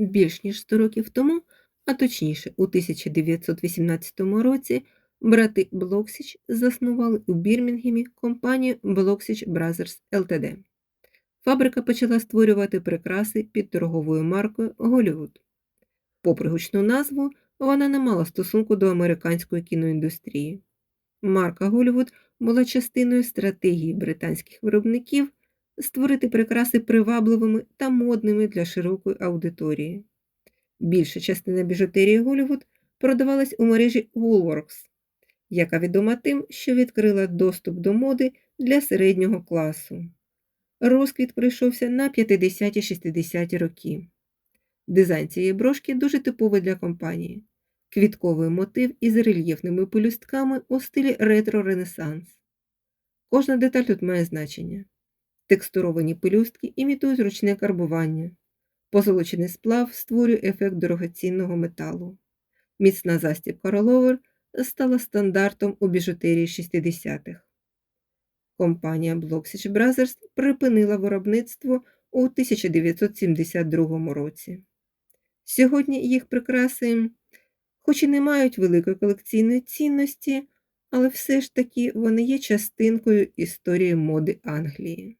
Більш ніж 100 років тому, а точніше у 1918 році, брати Блоксіч заснували у Бірмінгемі компанію Блоксіч Brothers Ltd. Фабрика почала створювати прикраси під торговою маркою Голлівуд. Попри гучну назву, вона не мала стосунку до американської кіноіндустрії. Марка Голлівуд була частиною стратегії британських виробників створити прикраси привабливими та модними для широкої аудиторії. Більша частина біжутерії Голлівуд продавалась у мережі Woolworths, яка відома тим, що відкрила доступ до моди для середнього класу. Розквіт прийшовся на 50-60 роки. Дизайн цієї брошки дуже типовий для компанії. Квітковий мотив із рельєфними пелюстками у стилі ретро-ренесанс. Кожна деталь тут має значення. Текстуровані пелюстки імітують ручне карбування. Позолочений сплав створює ефект дорогоцінного металу. Міцна застібка роловер стала стандартом у біжутерії 60-х. Компанія Bloxage Brothers припинила виробництво у 1972 році. Сьогодні їх прикраси, хоч і не мають великої колекційної цінності, але все ж таки вони є частинкою історії моди Англії.